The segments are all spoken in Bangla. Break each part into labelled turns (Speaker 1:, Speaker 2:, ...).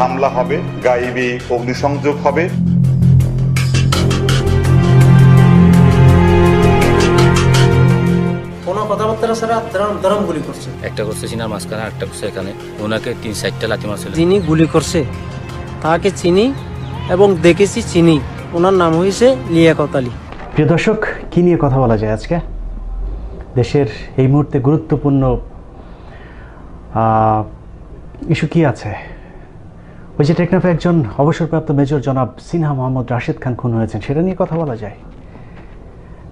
Speaker 1: হামলা হবে গাইবি অগ্নিসংযোগ হবে।
Speaker 2: কোনো কথাবার্তা ছাড়া ধরম গুলি করছে।
Speaker 3: একটা করছে সিনার মাঝখানে একটা করছে এখানে। ওনাকে তিন চারটা লাথি মারছিল।
Speaker 2: যিনি গুলি করছে তাকে চিনি এবং দেখেছি চিনি। ওনার নাম হয়েছে লিয়াকত আলী
Speaker 4: প্রিয় দর্শক কী নিয়ে কথা বলা যায় আজকে? দেশের এই মুহূর্তে গুরুত্বপূর্ণ ইস্যু কি আছে? ওই যে টেকনাফে একজন অবসরপ্রাপ্ত মেজর জনাব সিনহা মোহাম্মদ রাশেদ খান খুন হয়েছেন, সেটা নিয়ে কথা বলা যায়?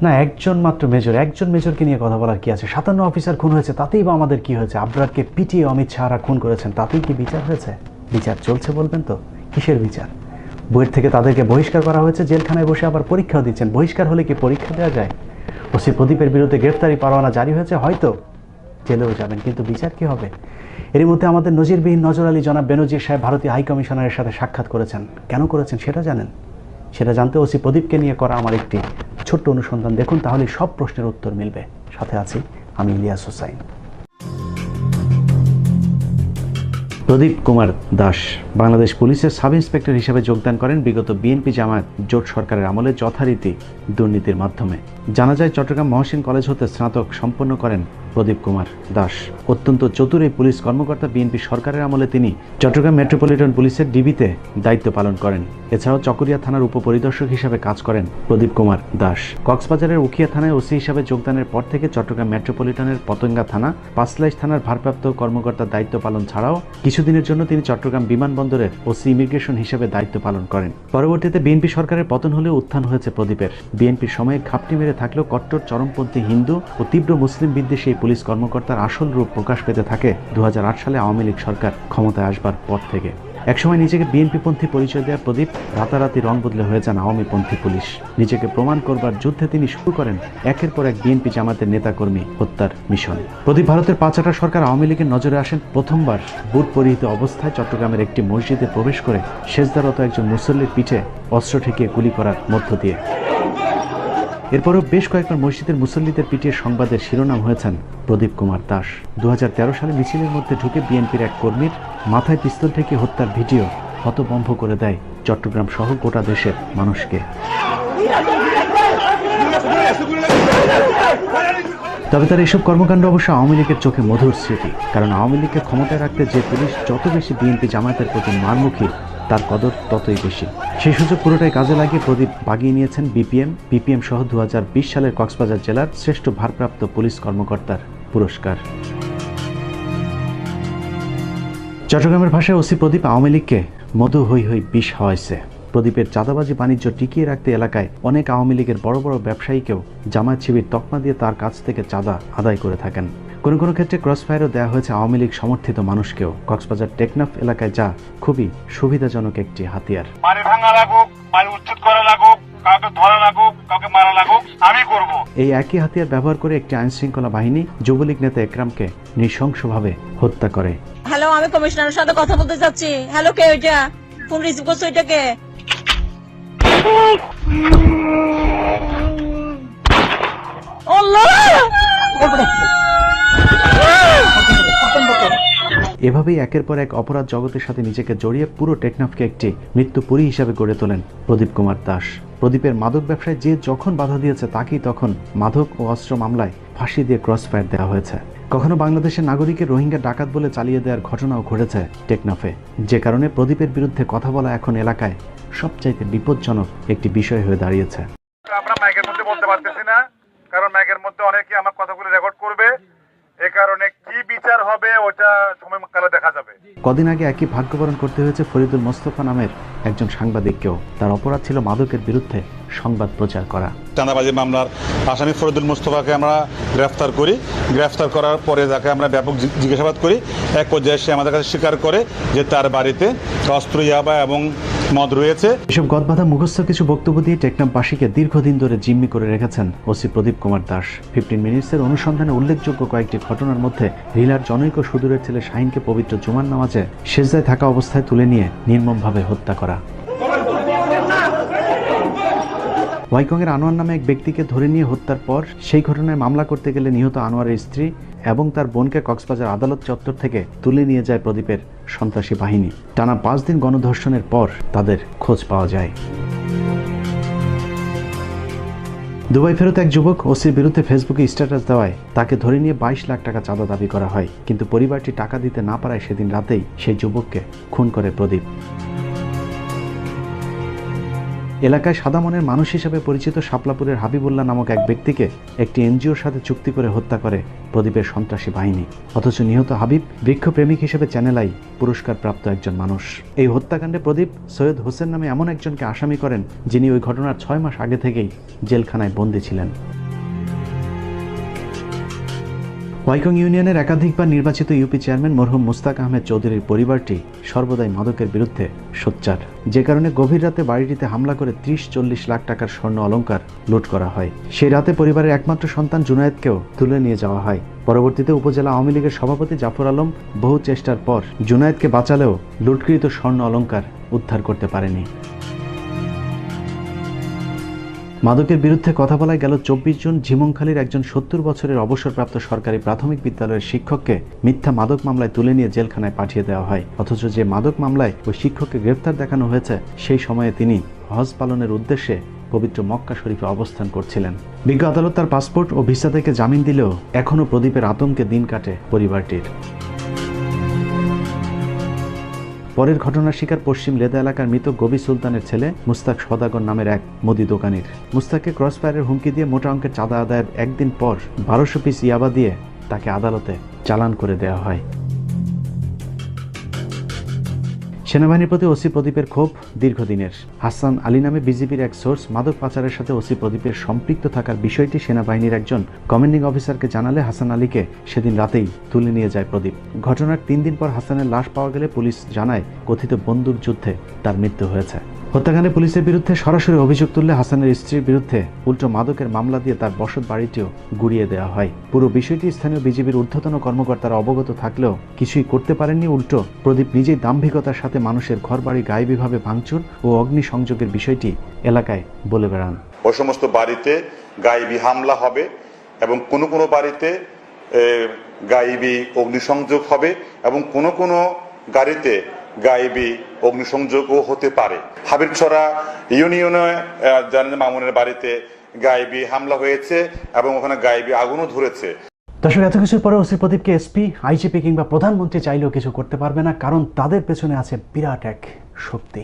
Speaker 4: না, একজন মাত্র মেজর, একজন মেজরকে নিয়ে কথা বলার কি আছে? সাতান্ন অফিসার খুন হয়েছে, তাতেই বা আমাদের কি হয়েছে? আবরারকে পিটিয়ে অমিত শাহরা খুন করেছেন, তাতেই কি বিচার হয়েছে? বিচার চলছে বলবেন তো? কিসের বিচার? বইয়ের থেকে তাদেরকে বহিষ্কার করা হয়েছে, জেলখানায় বসে আবার পরীক্ষাও দিচ্ছেন। বহিষ্কার হলে কি পরীক্ষা দেওয়া যায়? ওসি প্রদীপের বিরুদ্ধে গ্রেফতারি পরোয়ানা জারি হয়েছে, হয়তো। জেলেও যাবেন, কিন্তু বিচার কি হবে? এর মধ্যে আমাদের নজিরবিহীন নজর আলী জনাব বেনজির সাহেব ভারতীয় হাই কমিশনারের সাথে সাক্ষাৎ করেছেন। কেন করেছেন সেটা জানেন? সেটা জানতে ওসি প্রদীপকে নিয়ে করা আমার একটি ছোট্ট অনুসন্ধান। দেখুন তাহলে সব প্রশ্নের উত্তর মিলবে। সাথে আছি আমি ইলিয়াস হোসাইন। প্রদীপ কুমার দাস। বাংলাদেশ পুলিশের সাব ইন্সপেক্টর হিসেবে যোগদান করেন বিগত বিএনপি জামায়াত জোট সরকারের আমলে যথারীতি দুর্নীতির মাধ্যমে। জানা যায়, চট্টগ্রাম মহসিন কলেজ হতে স্নাতক সম্পন্ন করেন প্রদীপ কুমার দাস। অত্যন্ত চতুর এই পুলিশ কর্মকর্তা বিএনপি সরকারের আমলে তিনি চট্টগ্রাম মেট্রোপলিটন পুলিশের ডিবিতে দায়িত্ব পালন করেন। এছাড়াও চকরিয়া থানার উপপরিদর্শক হিসেবে কাজ করেন প্রদীপ কুমার দাস। কক্সবাজারের উখিয়া থানায় ওসি হিসাবে যোগদানের পর থেকে চট্টগ্রাম মেট্রোপলিটনের পতঙ্গা থানা, পাঁচলাইশ থানার ভারপ্রাপ্ত কর্মকর্তার দায়িত্ব পালন ছাড়াও কিছুদিনের জন্য তিনি চট্টগ্রাম বিমানবন্দরের ওসি ইমিগ্রেশন হিসেবে দায়িত্ব পালন করেন। পরবর্তীতে বিএনপি সরকারের পতন হলেও উত্থান হয়েছে প্রদীপের। বিএনপির সময়ে ঘাপটি মেরে থাকলেও কট্টর, চরমপন্থী, হিন্দু ও তীব্র মুসলিম বিদ্বেষী এই পুলিশ কর্মকর্তার আসল রূপ প্রকাশ পেতে থাকে দু হাজার আট সালে আওয়ামী লীগ সরকার ক্ষমতায় আসবার পর থেকে। একসময় নিজেকে বিএনপিপন্থী পরিচয় দেওয়া প্রদীপ রাতারাতি রং বদলে হয়ে যান আওয়ামীপন্থী পুলিশ। নিজেকে প্রমাণ করবার যুদ্ধে তিনি শুরু করেন একের পর এক বিএনপি জামাতের নেতাকর্মী হত্যার মিশন। প্রদীপ ভারতের পাঁচাটা সরকার আওয়ামী লীগের নজরে আসেন প্রথমবার। বুট পরিহিত অবস্থায় চট্টগ্রামের একটি মসজিদে প্রবেশ করে শেষদারত একজন মুসল্লির পিঠে অস্ত্র ঠেকিয়ে গুলি করার মধ্য দিয়ে। এরপরও বেশ কয়েকবার মসজিদের মুসল্লিদের পিটিয়ে সংবাদের শিরোনাম হয়েছেন প্রদীপ কুমার দাস। দু সালে মিছিলের মধ্যে ঢুকে বিএনপির এক কর্মীর মাথায় পিস্তল থেকে হত্যার ভিডিও হতবম্ব করে দেয় চট্টগ্রাম সহ গোটা দেশের মানুষকে। তবে তার এসব কর্মকাণ্ড অবশ্য আওয়ামী লীগের চোখে মধুর স্মৃতি, কারণ আওয়ামী লীগকে ক্ষমতায় রাখতে যে পুলিশ যত বেশি বিএনপি জামায়াতের প্রতি মারমুখী তার কদর ততই বেশি। সেই সুযোগ পুরোটাই কাজে লাগিয়ে প্রদীপ বাগিয়ে নিয়েছেন বিপিএম। বিপিএম সহ দু হাজার বিশ সালের কক্সবাজার জেলার শ্রেষ্ঠ ভারপ্রাপ্ত পুলিশ কর্মকর্তার পুরস্কার। চট্টগ্রামের ভাষায় ওসি প্রদীপ আওয়ামী লীগকে মধু হই হই বিষ হওয়াইছে। প্রদীপের চাঁদাবাজি বাণিজ্য টিকিয়ে রাখতে এলাকায় অনেক আওয়ামী লীগের বড় বড় ব্যবসায়ীকেও জামায়াত শিবির তকমা দিয়ে তার কাছ থেকে চাঁদা আদায় করে থাকেন। কোনো কোনো ক্ষেত্রে ক্রসফায়ারও দেওয়া হয়েছে আওয়ামী লীগ সমর্থিত মানুষকেও। কক্সবাজার টেকনাফ এলাকায় যা খুবই সুবিধাজনক একটি হাতিয়ার।
Speaker 5: বাড়ি ভাঙা লাগুক বাড়ি উচ্ছেদ করা লাগুক কাউকে ধরা লাগুক কাউকে মারা লাগুক আমি করব।
Speaker 4: এই একই হাতিয়ার ব্যবহার করে একটি আইনশৃঙ্খলা বাহিনী যুবলীগ নেতা একরামকে নৃশংসভাবে হত্যা করে।
Speaker 6: হ্যালো আমি কমিশনারের সাথে কথা বলতে চাচ্ছি। হ্যালো কে ওইটা? ফোন রিসিভ করছ ওইটা কে?
Speaker 4: এভাবেই একের পর এক অপরাধ জগতের সাথে নিজেকে জড়িয়ে পুরো টেকনাফকে একটি মৃত্যুপুরী হিসাবে গড়ে তোলেন প্রদীপ কুমার দাস। প্রদীপের মাদক ব্যবসায় যে যখন বাধা দিয়েছে তাকেই তখন মাদক ও অস্ত্র মামলায় ফাঁসি দিয়ে ক্রসফায়ার দেওয়া হয়েছে। কখনো বাংলাদেশের নাগরিকের রোহিঙ্গা ডাকাত বলে চালিয়ে দেওয়ার ঘটনাও ঘটেছে টেকনাফে। যে কারণে প্রদীপের বিরুদ্ধে কথা বলা এখন এলাকায় সবচাইতে বিপজ্জনক একটি বিষয় হয়ে দাঁড়িয়েছে।
Speaker 5: আমরা মাইকের মধ্যে বলতে পারতেছি না, কারণ মাইকের মধ্যে অনেকে আমার কথাগুলো রেকর্ড করবে। এ কারণে কি বিচার হবে ওটা সময় কালে দেখা যাবে।
Speaker 4: কদিন আগে একই ভাগ্যবরণ করতে হয়েছে ফরিদুল মোস্তফা নামের একজন সাংবাদিককেও। তার অপরাধ ছিল মাদকের বিরুদ্ধে সংবাদ প্রচার করা।
Speaker 1: চাঁদাবাজি মামলার আসামি ফরিদুল মোস্তফাকে আমরা গ্রেফতার করি। গ্রেফতার করার পরে তাকে আমরা ব্যাপক জিজ্ঞাসাবাদ করি এক পর্যায়ে সে আমাদের কাছে স্বীকার করে যে তার বাড়িতে অস্ত্র ইয়াবা এবং মদ রয়েছে।
Speaker 4: এসব গদবাধা মুখস্থ কিছু বক্তব্য দিয়ে টেকনামবাসীকে দীর্ঘদিন ধরে জিম্মি করে রেখেছেন ওসি প্রদীপ কুমার দাস। ফিফটিন মিনিটসের অনুসন্ধানে উল্লেখযোগ্য কয়েকটি ঘটনার মধ্যে রিলার জনৈক সুদূরের ছেলে শাহিনকে পবিত্র জুমার নামাজে সেজদায় থাকা অবস্থায় তুলে নিয়ে নির্মমভাবে হত্যা করা। ওয়াইকংয়ের আনোয়ার নামে এক ব্যক্তিকে ধরে নিয়ে হত্যার পর সেই ঘটনায় মামলা করতে গেলে নিহত আনোয়ারের স্ত্রী এবং তার বোনকে কক্সবাজার আদালত চত্বর থেকে তুলে নিয়ে যায় প্রদীপের সন্ত্রাসী বাহিনী। টানা পাঁচ দিন গণধর্ষণের পর তাদের খোঁজ পাওয়া যায়। দুবাই ফেরত এক যুবক ওসির বিরুদ্ধে ফেসবুকে স্ট্যাটাস দেওয়ায় তাকে ধরে নিয়ে বাইশ লাখ টাকা চাঁদা দাবি করা হয়। কিন্তু পরিবারটি টাকা দিতে না পারায় সেদিন রাতেই সেই যুবককে খুন করে প্রদীপ। এলাকায় সাদা মনের মানুষ হিসেবে পরিচিত শাপলাপুরের হাবিবুল্লাহ নামক এক ব্যক্তিকে একটি এনজিওর সাথে চুক্তি করে হত্যা করে প্রদীপের সন্ত্রাসী বাহিনী। অথচ নিহত হাবিব বৃক্ষপ্রেমিক হিসেবে চ্যানেলাই পুরস্কার প্রাপ্ত একজন মানুষ। এই হত্যাকাণ্ডে প্রদীপ সৈয়দ হোসেন নামে এমন একজনকে আসামি করেন, যিনি ওই ঘটনার ছয় মাস আগে থেকেই জেলখানায় বন্দী ছিলেন। ওয়াইকং ইউনিয়নের একাধিকবার নির্বাচিত ইউপি চেয়ারম্যান মরহুম মুস্তাক আহমেদ চৌধুরীর পরিবারটি সর্বদাই মাদকের বিরুদ্ধে সোচ্চার। যে কারণে গভীর রাতে বাড়িটিতে হামলা করে ত্রিশ চল্লিশ লাখ টাকার স্বর্ণ অলংকার লুট করা হয়। সেই রাতে পরিবারের একমাত্র সন্তান জুনায়েদকেও তুলে নিয়ে যাওয়া হয়। পরবর্তীতে উপজেলা আওয়ামী লীগের সভাপতি জাফর আলম বহু চেষ্টার পর জুনায়েদকে বাঁচালেও লুটকৃত স্বর্ণ অলংকার উদ্ধার করতে পারেনি। মাদকের বিরুদ্ধে কথা বলায় গেল চব্বিশ জন ঝিমংখালীর একজন সত্তর বছরের অবসরপ্রাপ্ত সরকারি প্রাথমিক বিদ্যালয়ের শিক্ষককে মিথ্যা মাদক মামলায় তুলে নিয়ে জেলখানায় পাঠিয়ে দেওয়া হয়। অথচ যে মাদক মামলায় ওই শিক্ষককে গ্রেফতার দেখানো হয়েছে, সেই সময়ে তিনি হজ পালনের উদ্দেশ্যে পবিত্র মক্কা শরীফে অবস্থান করছিলেন। বিজ্ঞ আদালত তার পাসপোর্ট ও ভিসা থেকে জামিন দিলেও এখনও প্রদীপের আতঙ্কে দিন কাটে পরিবারটির। পরের ঘটনার শিকার পশ্চিম লেদা এলাকার মৃত গবি সুলতানের ছেলে মুস্তাক সদাগর নামের এক মুদি দোকানের। মুস্তাককে ক্রসফায়ারের হুমকি দিয়ে মোটা অঙ্কের চাঁদা আদায়ের একদিন পর বারোশো পিস ইয়াবা দিয়ে তাকে আদালতে চালান করে দেওয়া হয়। সেনাবাহিনীর প্রতি ওসি প্রদীপের ক্ষোভ দীর্ঘদিনের। হাসান আলী নামে বিজেপির এক সোর্স মাদক পাচারের সাথে ওসি প্রদীপের সম্পৃক্ত থাকার বিষয়টি সেনাবাহিনীর একজন কমান্ডিং অফিসারকে জানালে হাসান আলীকে সেদিন রাতেই তুলে নিয়ে যায় প্রদীপ। ঘটনার তিন দিন পর হাসানের লাশ পাওয়া গেলে পুলিশ জানায়, কথিত বন্দুক যুদ্ধে তার মৃত্যু হয়েছে। হত্যাকাণ্ডে পুলিশের বিরুদ্ধে সরাসরি অভিযোগ তুললে হাসানের স্ত্রীর বিরুদ্ধে উল্টো মাদকের মামলা দিয়ে তার বসত বাড়িটিও গুড়িয়ে দেওয়া হয়। পুরো বিষয়টি স্থানীয় বিজেপির ঊর্ধ্বতন কর্মকর্তারা অবগত থাকলেও কিছুই করতে পারেননি উল্টো। প্রদীপ নিজেই দাম্ভিকতার সাথে মানুষের ঘরবাড়ি গায়েবীভাবে ভাঙচুর ও অগ্নিসংযোগের বিষয়টি এলাকায় বলে বেড়ান।
Speaker 5: ওই সমস্ত বাড়িতে গাইবি হামলা হবে এবং কোনো কোনো বাড়িতে এ, গাইবি অগ্নিসংযোগ হবে এবং কোনো কোনো গাড়িতে গাইবি অগ্নিসংযোগও হতে পারে। হাবিবছড়া ইউনিয়নে জানেন মামুনের বাড়িতে গাইবি হামলা হয়েছে এবং ওখানে গাইবি আগুনও ধরেছে।
Speaker 4: দর্শক, এত কিছুর পরে ওসি প্রদীপকে এসপি আইজিপি কিংবা প্রধানমন্ত্রী চাইলেও কিছু করতে পারবে না, কারণ তাদের পেছনে আছে বিরাট এক শক্তি।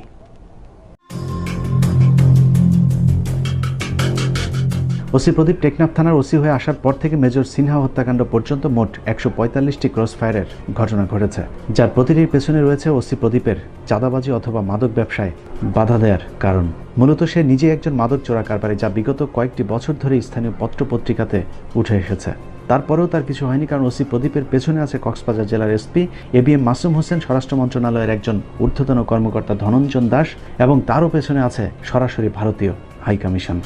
Speaker 4: ওসি প্রদীপ টেকনাফ থানার ওসি হয়ে আসার পর থেকে মেজর সিনহা হত্যাকাণ্ড পর্যন্ত মোট একশো পঁয়তাল্লিশটি ক্রস ফায়ারের ঘটনা ঘটেছে, যার প্রতিটির পেছনে রয়েছে ওসি প্রদীপের চাঁদাবাজি অথবা মাদক ব্যবসায় বাধা দেওয়ার কারণ। মূলত সে নিজেই একজন মাদক চোরা কারবারি যা বিগত কয়েকটি বছর ধরে স্থানীয় পত্রপত্রিকাতে উঠে এসেছে। তারপরেও তার কিছু হয়নি কারণ ওসি প্রদীপের পেছনে আছে কক্সবাজার জেলার SP, A B M Masum Hossain, স্বরাষ্ট্র মন্ত্রণালয়ের একজন ঊর্ধ্বতন কর্মকর্তা ধনঞ্জন দাস এবং তারও পেছনে আছে সরাসরি ভারতীয় হাইকমিশন।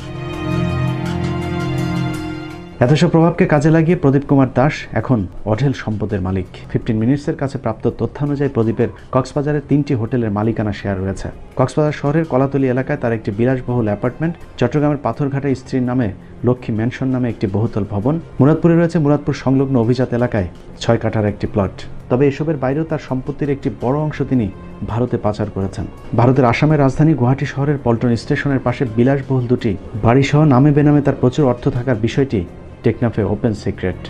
Speaker 4: এত সব প্রভাবকে কাজে লাগিয়ে প্রদীপ কুমার দাস এখন অঢেল সম্পদের মালিক। ফিফটিন মিনিটসের কাছে প্রাপ্ত তথ্যানুযায়ী প্রদীপের কক্সবাজারের তিনটি হোটেলের মালিকানা শেয়ার রয়েছে। কক্সবাজার শহরের কলাতলি এলাকায় তার একটি বিলাসবহুল অ্যাপার্টমেন্ট চট্টগ্রামের পাথরঘাটা স্ত্রীর নামে লক্ষ্মী ম্যানশন নামে একটি বহুতল ভবন, মুরাদপুরে রয়েছে মুরাদপুর সংলগ্ন অভিজাত এলাকায় ছয় কাঠার একটি প্লট তবে এসবের বাইরেও তার সম্পত্তির একটি বড় অংশ তিনি ভারতে পাচার করেছেন। ভারতের আসামের রাজধানী গুয়াহাটি শহরের পল্টন স্টেশনের পাশে বিলাসবহুল দুটি বাড়িসহ নামে বেনামে তার প্রচুর অর্থ থাকার বিষয়টি টেকনাফে ওপেন সিক্রেট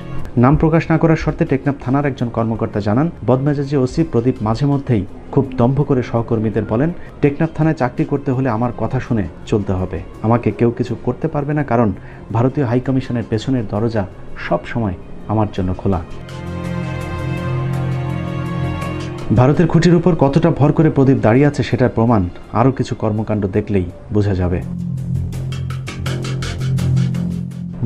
Speaker 4: নাম প্রকাশ না করার শর্তে টেকনাফ থানার একজন কর্মকর্তা জানান, বদমেজাজি ওসি প্রদীপ মাঝে মধ্যেই খুব দম্ভ করে সহকর্মীদের বলেন, টেকনাফ থানায় চাকরি করতে হলে আমার কথা শুনে চলতে হবে। আমাকে কেউ কিছু করতে পারবে না কারণ ভারতীয় হাইকমিশনের পেছনের দরজা সব সময় আমার জন্য খোলা। ভারতের খুঁটির উপর কতটা ভর করে প্রদীপ দাঁড়িয়ে আছে সেটার প্রমাণ আরও কিছু কর্মকাণ্ড দেখলেই বোঝা যাবে।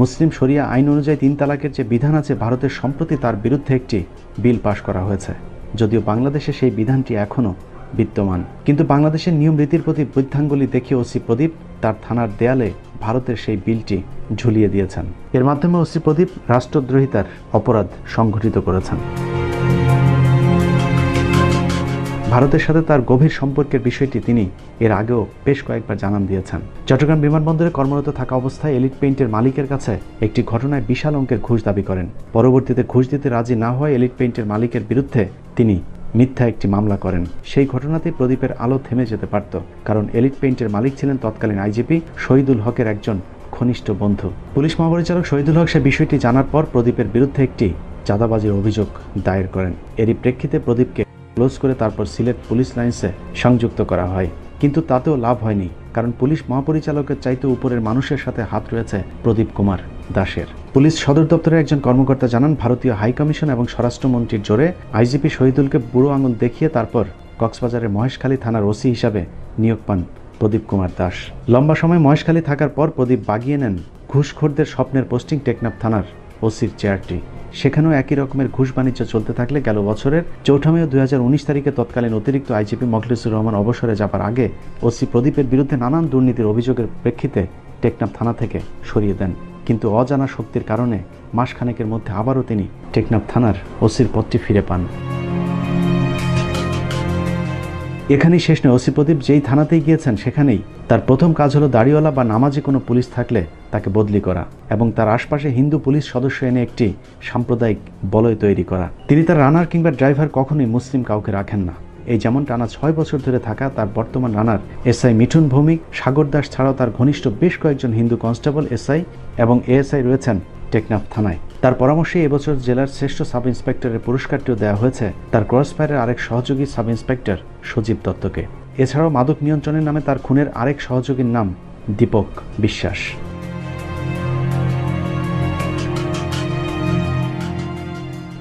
Speaker 4: মুসলিম শরিয়া আইন অনুযায়ী তিন তালাকের যে বিধান আছে ভারতের সম্প্রতি তার বিরুদ্ধে একটি বিল পাশ করা হয়েছে। যদিও বাংলাদেশে সেই বিধানটি এখনও বিদ্যমান। কিন্তু বাংলাদেশের নিয়ম রীতির প্রতি বৃদ্ধাঙ্গুলি দেখে ওসি প্রদীপ তার থানার দেয়ালে ভারতের সেই বিলটি ঝুলিয়ে দিয়েছেন। এর মাধ্যমে ওসি প্রদীপ রাষ্ট্রদ্রোহিতার অপরাধ সংঘটিত করেছেন। ভারতের সাথে তার গভীর সম্পর্কের বিষয়টি তিনি এর আগেও বেশ কয়েকবার জানান দিয়েছেন। চট্টগ্রাম বিমানবন্দরে কর্মরত থাকা অবস্থায় এলিট পেইন্টের মালিকের কাছে একটি ঘটনায় বিশাল অঙ্কের ঘুষ দাবি করেন। পরবর্তীতে ঘুষ দিতে রাজি না হওয়ায় এলিট পেইন্টের মালিকের বিরুদ্ধে তিনি মিথ্যা একটি মামলা করেন। সেই ঘটনাতেই প্রদীপের আলো থেমে যেতে পারত, কারণ এলিট পেইন্টের মালিক ছিলেন তৎকালীন আইজিপি শহীদুল হকের একজন ঘনিষ্ঠ বন্ধু। পুলিশ মহাপরিচালক শহীদুল হক সে বিষয়টি জানার পর প্রদীপের বিরুদ্ধে একটি চাঁদাবাজির অভিযোগ দায়ের করেন। এরই প্রেক্ষিতে প্রদীপকে ক্লোজ করে তারপর সিলেট পুলিশ লাইন্সে সংযুক্ত করা হয়। কিন্তু তাতেও লাভ হয়নি, কারণ পুলিশ মহাপরিচালকের চাইতে উপরের মানুষের সাথে হাত রয়েছে প্রদীপ কুমার দাসের। পুলিশ সদর দপ্তরের একজন কর্মকর্তা জানান, ভারতীয় হাই কমিশন এবং স্বরাষ্ট্রমন্ত্রীর জোরে আইজিপি শহীদুলকে বুড়ো আঙুল দেখিয়ে তারপর কক্সবাজারের মহেশখালী থানার ওসি হিসাবে নিয়োগ পান প্রদীপ কুমার দাস। লম্বা সময় মহেশখালী থাকার পর প্রদীপ বাগিয়ে নেন ঘুষখোরদের স্বপ্নের পোস্টিং টেকনাফ থানার ওসির চেয়ারটি। সেখানেও একই রকমের ঘুষ বাণিজ্য চলতে থাকলে গেল বছরের চৌঠা মে দুই তারিখে তৎকালীন অতিরিক্ত আইজিপি মখলিসুর রহমান অবসরে যাবার আগে ওসি প্রদীপের বিরুদ্ধে নানান দুর্নীতির অভিযোগের প্রেক্ষিতে টেকনাফ থানা থেকে সরিয়ে দেন। কিন্তু অজানা শক্তির কারণে মাসখানেকের মধ্যে আবারও তিনি টেকনাফ থানার ওসির পদটি ফিরে পান। এখানেই শেষ নয়। ওসি প্রদীপ যেই থানাতেই গিয়েছেন, সেখানেই তার প্রথম কাজ হলো দাড়িওয়ালা বা নামাজি কোনো পুলিশ থাকলে তাকে বদলি করা এবং তার আশপাশে হিন্দু পুলিশ সদস্য এনে একটি সাম্প্রদায়িক বলয় তৈরি করা। তিনি তার রানার কিংবা ড্রাইভার কখনোই মুসলিম কাউকে রাখেন না। এই যেমন টানা ছয় বছর ধরে থাকা তার বর্তমান রানার এসআই মিঠুন ভৌমিক, সাগর দাস ছাড়াও তার ঘনিষ্ঠ বেশ কয়েকজন হিন্দু কনস্টেবল এসআই এবং এএসআই রয়েছেন টেকনাফ থানায়। তার পরামর্শে এবছর জেলার শ্রেষ্ঠ সাব ইন্সপেক্টরের পুরস্কারটিও দেওয়া হয়েছে। তার ক্রসফায়ারের আরেক সহযোগী সাব ইন্সপেক্টর সজীব দত্তকে। এছাড়াও মাদক নিয়ন্ত্রণের নামে তার খুনের আরেক সহযোগীর নাম দীপক বিশ্বাস।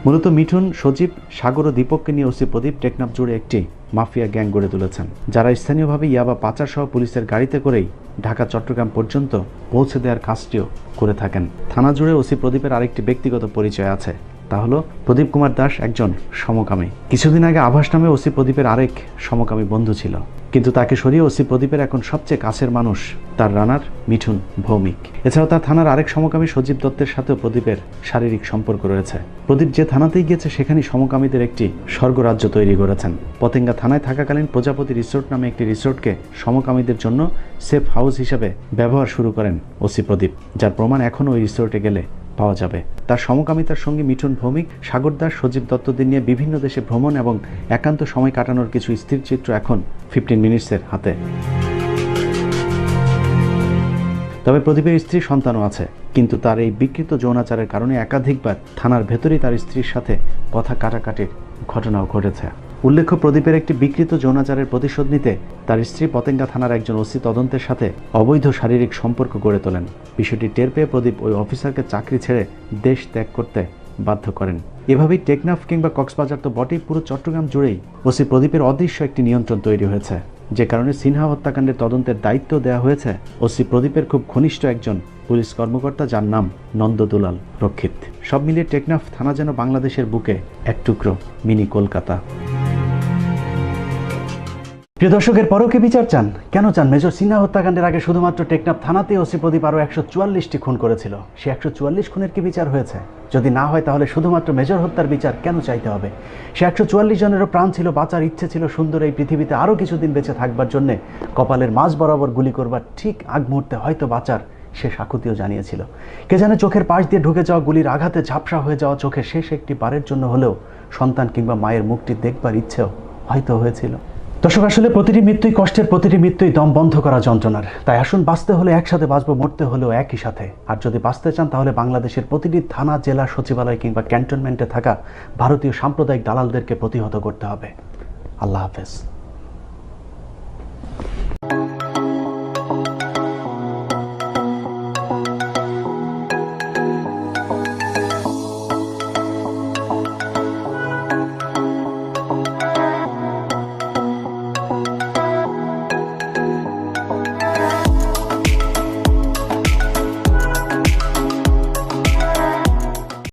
Speaker 4: মূলত মিঠুন, সজীব, সাগর ও দীপককে নিয়ে ওসি প্রদীপ টেকনাফ জুড়ে একটি মাফিয়া গ্যাং গড়ে তুলেছেন, যারা স্থানীয়ভাবে ইয়াবা পাচার সহ পুলিশের গাড়িতে করেই ঢাকা, চট্টগ্রাম পর্যন্ত পৌঁছে দেওয়ার কাজটিও করে থাকেন। থানা জুড়ে ওসি প্রদীপের আরেকটি ব্যক্তিগত পরিচয় আছে তা হলো প্রদীপ কুমার দাস একজন সমকামী। কিছুদিন আগে আভাস নামে ওসি প্রদীপের আরেক সমকামী বন্ধু ছিল। কিন্তু তাকে সরিয়ে ওসি প্রদীপের এখন সবচেয়ে কাছের মানুষ তার রানার মিঠুন ভৌমিক। এছাড়াও তার থানার আরেক সমকামী সজীব দত্তের সাথেও প্রদীপের শারীরিক সম্পর্ক রয়েছে। প্রদীপ যে থানাতেই গিয়েছে, সেখানেই সমকামীদের একটি স্বর্গরাজ্য তৈরি করেছেন। পতেঙ্গা থানায় থাকাকালীন প্রজাপতি রিসোর্ট নামে একটি রিসোর্টকে সমকামীদের জন্য সেফ হাউস হিসাবে ব্যবহার শুরু করেন ওসি প্রদীপ, যার প্রমাণ এখনও ওই রিসোর্টে গেলে পাওয়া যাবে। তার সমকামিতার সঙ্গে মিঠুন ভৌমিক সাগর দাস সজীব দত্তদের নিয়ে বিভিন্ন দেশে ভ্রমণ এবং একান্ত সময় কাটানোর কিছু স্থির চিত্র এখন ফিফটিন মিনিটসের হাতে। তবে প্রদীপের স্ত্রীর সন্তানও আছে, কিন্তু তার এই বিকৃত যৌনাচারের কারণে একাধিকবার থানার ভেতরেই তার স্ত্রীর সাথে কথা কাটাকাটির ঘটনাও ঘটেছে। উল্লেখ্য, প্রদীপের একটি বিকৃত যৌনাচারের প্রতিশোধ নিতে তার স্ত্রী পতেঙ্গা থানার একজন ওসি তদন্তের সাথে অবৈধ শারীরিক সম্পর্ক গড়ে তোলেন। বিষয়টি টের পেয়ে প্রদীপ ওই অফিসারকে চাকরি ছেড়ে দেশ ত্যাগ করতে বাধ্য করেন। এভাবেই টেকনাফ কিংবা কক্সবাজার তো বটেই, পুরো চট্টগ্রাম জুড়েই ওসি প্রদীপের অদৃশ্য একটি নিয়ন্ত্রণ তৈরি হয়েছে। যে কারণে সিনহা হত্যাকাণ্ডের তদন্তের দায়িত্ব দেওয়া হয়েছে ওসি প্রদীপের খুব ঘনিষ্ঠ একজন পুলিশ কর্মকর্তা যার নাম নন্দ দুলাল রক্ষিত। সব মিলিয়ে টেকনাফ থানা যেন বাংলাদেশের বুকে এক টুকরো, মিনি কলকাতা। প্রিয় দর্শকের কি বিচার চান। কেন চান? মেজর সিনহা হত্যাকাণ্ডের আগে শুধুমাত্র টেকনাফ থানাতে ওসি প্রদীপ আরও একশো চুয়াল্লিশটি খুন করেছিল। সে একশো চুয়াল্লিশ খুনের কি বিচার হয়েছে? যদি না হয়, তাহলে শুধুমাত্র মেজর হত্যার বিচার কেন চাইতে হবে? সে একশো চুয়াল্লিশ জনেরও প্রাণ ছিল, বাঁচার ইচ্ছে ছিল সুন্দর এই পৃথিবীতে আরও কিছুদিন বেঁচে থাকবার জন্যে। কপালের মাঝ বরাবর গুলি করবার ঠিক আগ মুহূর্তে হয়তো বাঁচার সে সাকুতিও জানিয়েছিল। কে জানে চোখের পাশ দিয়ে ঢুকে যাওয়া গুলির আঘাতে ঝাপসা হয়ে যাওয়া চোখে শেষ একটি বারের জন্য হলেও সন্তান কিংবা মায়ের মুখটি দেখবার ইচ্ছেও হয়তো হয়েছিল। দর্শক, আসলে প্রতিটি মৃত্যুই কষ্টের, প্রতিটি মৃত্যুই দম বন্ধ করা যন্ত্রণার। তাই আসুন, বাঁচতে হলে একসাথে বাঁচবো, মরতে হলেও একই সাথে। আর যদি বাঁচতে চান, তাহলে বাংলাদেশের প্রতিটি থানা, জেলা, সচিবালয় কিংবা ক্যান্টনমেন্টে থাকা ভারতীয় সাম্প্রদায়িক দালালদেরকে প্রতিহত করতে হবে। আল্লাহ হাফেজ।